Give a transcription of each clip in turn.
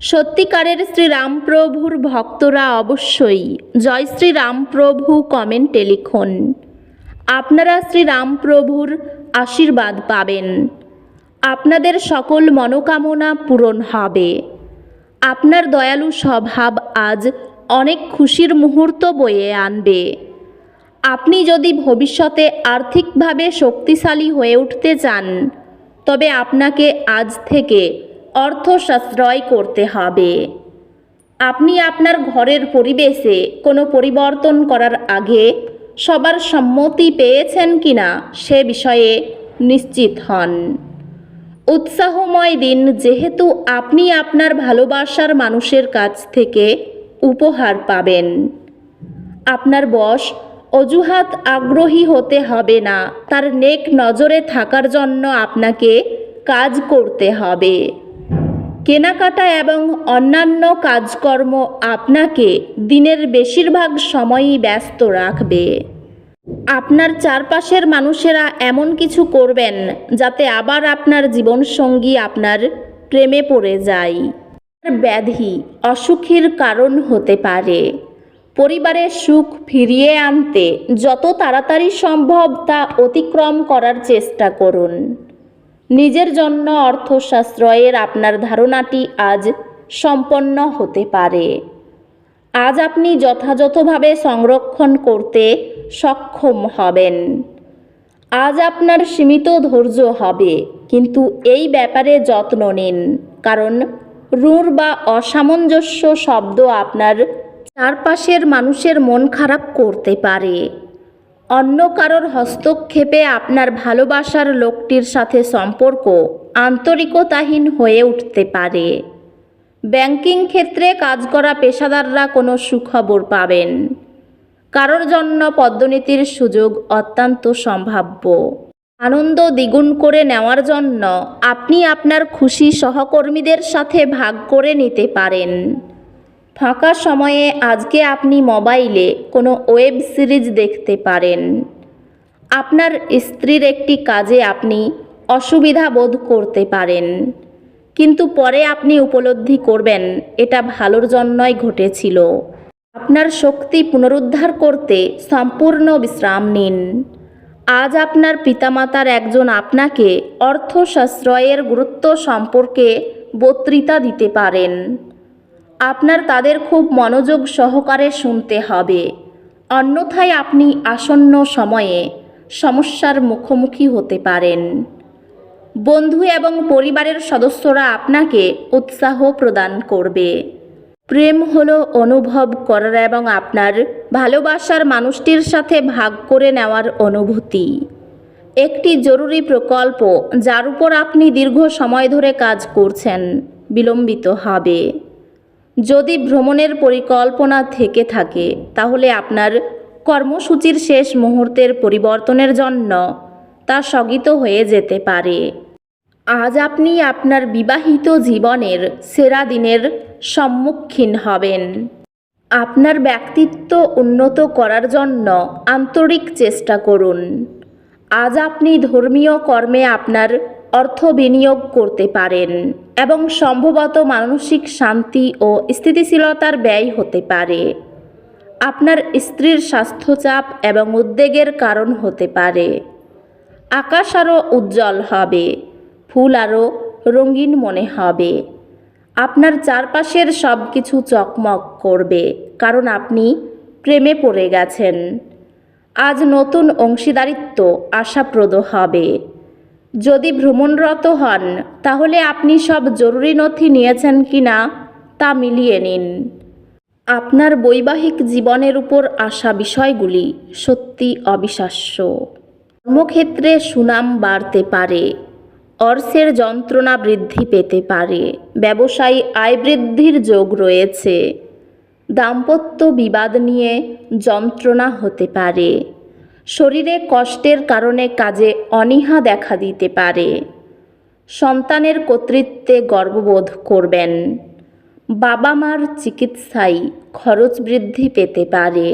সত্যিকারের শ্রীরামপ্রভুর ভক্তরা অবশ্যই জয় শ্রীরামপ্রভু কমেন্টে লিখুন। আপনারা শ্রীরামপ্রভুর আশীর্বাদ পাবেন। আপনাদের সকল মনোকামনা পূরণ হবে। আপনার দয়ালু স্বভাব আজ অনেক খুশির মুহূর্ত বয়ে আনবে। আপনি যদি ভবিষ্যতে আর্থিকভাবে শক্তিশালী হয়ে উঠতে চান, তবে আপনাকে আজ থেকে অর্থ সাশ্রয় করতে হবে। আপনি আপনার ঘরের পরিবেশে কোনো পরিবর্তন করার আগে সবার সম্মতি পেয়েছেন কিনা সে বিষয়ে নিশ্চিত হন। উৎসাহময় দিন যেহেতু আপনি আপনার ভালোবাসার মানুষের কাছ থেকে উপহার পাবেন। আপনার বস অজুহাত আগ্রহী হতে হবে না, তার নেক নজরে থাকার জন্য আপনাকে কাজ করতে হবে। কেনাকাটা এবং অন্যান্য কাজকর্ম আপনাকে দিনের বেশিরভাগ সময়ই ব্যস্ত রাখবে। আপনার চারপাশের মানুষেরা এমন কিছু করবেন যাতে আবার আপনার জীবনসঙ্গী আপনার প্রেমে পড়ে যায়। ব্যাধি অসুখের কারণ হতে পারে। পরিবারের সুখ ফিরিয়ে আনতে যত তাড়াতাড়ি সম্ভব তা অতিক্রম করার চেষ্টা করুন। নিজের জন্য অর্থ সাশ্রয়ের আপনার ধারণাটি আজ সম্পন্ন হতে পারে। আজ আপনি যথাযথভাবে সংরক্ষণ করতে সক্ষম হবেন। আজ আপনার সীমিত ধৈর্য হবে, কিন্তু এই ব্যাপারে যত্ন নিন, কারণ রূঢ় বা অসামঞ্জস্য শব্দ আপনার চারপাশের মানুষের মন খারাপ করতে পারে। অন্য কারোর হস্তক্ষেপে আপনার ভালোবাসার লোকটির সাথে সম্পর্ক আন্তরিকতাহীন হয়ে উঠতে পারে। ব্যাংকিং ক্ষেত্রে কাজ করা পেশাদাররা কোনো সুখবর পাবেন। কারোর জন্য পদ্মনীতির সুযোগ অত্যন্ত সম্ভাব্য। আনন্দ দ্বিগুণ করে নেওয়ার জন্য আপনি আপনার খুশি সহকর্মীদের সাথে ভাগ করে নিতে পারেন। ফাঁকা সময়ে আজকে আপনি মোবাইলে কোনো ওয়েব সিরিজ দেখতে পারেন। আপনার স্ত্রীর একটি কাজে আপনি অসুবিধা বোধ করতে পারেন। কিন্তু পরে আপনি উপলব্ধি করবেন, এটা ভালোর জন্যই ঘটেছিল। আপনার শক্তি পুনরুদ্ধার করতে সম্পূর্ণ বিশ্রাম নিন। আজ আপনার পিতামাতার একজন আপনাকে অর্থ সাশ্রয়ের গুরুত্ব সম্পর্কে বক্তৃতা দিতে পারেন। আপনার তাদের খুব মনোযোগ সহকারে শুনতে হবে। অন্যথায় আপনি আসন্ন সময়ে সমস্যার মুখোমুখি হতে পারেন। বন্ধু এবং পরিবারের সদস্যরা আপনাকে উৎসাহ প্রদান করবে। প্রেম হলো অনুভব করার এবং আপনার ভালোবাসার মানুষটির সাথে ভাগ করে নেওয়ার অনুভূতি। একটি জরুরি প্রকল্প যার উপর আপনি দীর্ঘ সময় ধরে কাজ করছেন, বিলম্বিত হবে। যদি ভ্রমণের পরিকল্পনা থেকে থাকে, তাহলে আপনার কর্মসূচির শেষ মুহূর্তের পরিবর্তনের জন্য তা স্থগিত হয়ে যেতে পারে। আজ আপনি আপনার বিবাহিত জীবনের সেরা দিনের সম্মুখীন হবেন। আপনার ব্যক্তিত্ব উন্নত করার জন্য আন্তরিক চেষ্টা করুন। আজ আপনি ধর্মীয় কর্মে আপনার অর্থ বিনিয়োগ করতে পারেন এবং সম্ভবত মানসিক শান্তি ও স্থিতিশীলতার ব্যয় হতে পারে। আপনার স্ত্রীর স্বাস্থ্যচাপ এবং উদ্বেগের কারণ হতে পারে। আকাশ আরও উজ্জ্বল হবে, ফুল আরও রঙিন মনে হবে। আপনার চারপাশের সব কিছু চকমক করবে, কারণ আপনি প্রেমে পড়ে গেছেন। আজ নতুন অংশীদারিত্ব আশাপ্রদ হবে। যদি ভ্রমণরত হন, তাহলে আপনি সব জরুরি নথি নিয়েছেন কিনা তা মিলিয়ে নিন। আপনার বৈবাহিক জীবনের উপর আসা বিষয়গুলি সত্যি অবিশ্বাস্য। কর্মক্ষেত্রে সুনাম বাড়তে পারে, অর্থের যন্ত্রণা বৃদ্ধি পেতে পারে, ব্যবসায়ী আয় বৃদ্ধির যোগ রয়েছে, দাম্পত্য বিবাদ নিয়ে যন্ত্রণা হতে পারে। শরীরে কষ্টের কারণে কাজে অনীহা দেখা দিতে পারে। সন্তানের কর্তৃত্বে গর্ববোধ করবেন। বাবা মার চিকিৎসায় খরচ বৃদ্ধি পেতে পারে।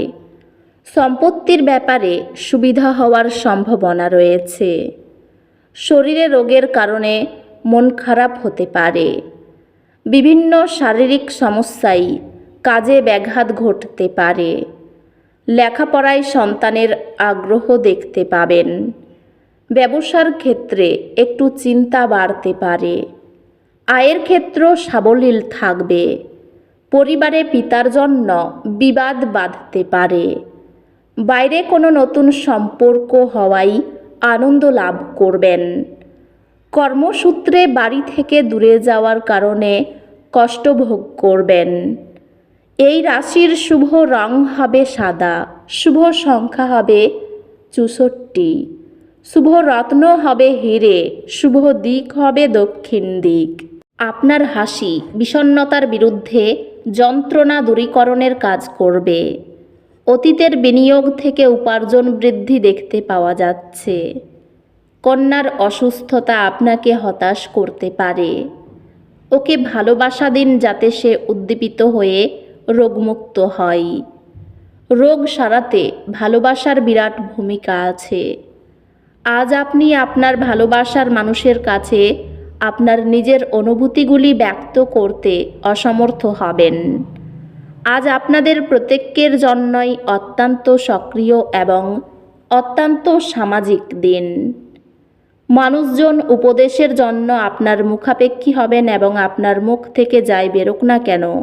সম্পত্তির ব্যাপারে সুবিধা হওয়ার সম্ভাবনা রয়েছে। শরীরে রোগের কারণে মন খারাপ হতে পারে। বিভিন্ন শারীরিক সমস্যায় কাজে ব্যাঘাত ঘটতে পারে। লেখাপড়ায় সন্তানের আগ্রহ দেখতে পাবেন। ব্যবসার ক্ষেত্রে একটু চিন্তা বাড়তে পারে। আয়ের ক্ষেত্র সাবলীল থাকবে। পরিবারে পিতার জন্য বিবাদ বাঁধতে পারে। বাইরে কোনো নতুন সম্পর্ক হওয়ায় আনন্দ লাভ করবেন। কর্মসূত্রে বাড়ি থেকে দূরে যাওয়ার কারণে কষ্ট ভোগ করবেন। এই রাশির শুভ রং হবে সাদা, শুভ সংখ্যা হবে চৌষট্টি, শুভ রত্ন হবে হিরে, শুভ দিক হবে দক্ষিণ দিক। আপনার হাসি বিষণ্ণতার বিরুদ্ধে যন্ত্রণা দূরীকরণের কাজ করবে। অতীতের বিনিয়োগ থেকে উপার্জন বৃদ্ধি দেখতে পাওয়া যাচ্ছে। কন্যার অসুস্থতা আপনাকে হতাশ করতে পারে। ওকে ভালোবাসা দিন যাতে সে উদ্দীপিত হয়ে রোগমুক্ত হয়। রোগ সারাতে ভালোবাসার বিরাট ভূমিকা আছে। আজ আপনি আপনার ভালোবাসার মানুষের কাছে আপনার নিজের অনুভূতিগুলি ব্যক্ত করতে অসমর্থ হবেন। আজ আপনাদের প্রত্যেকের জন্যই অত্যন্ত সক্রিয় এবং অত্যন্ত সামাজিক দিন। মানুষজন উপদেশের জন্য আপনার মুখাপেক্ষী হবেন এবং আপনার মুখ থেকে যাই বেরোক না কেন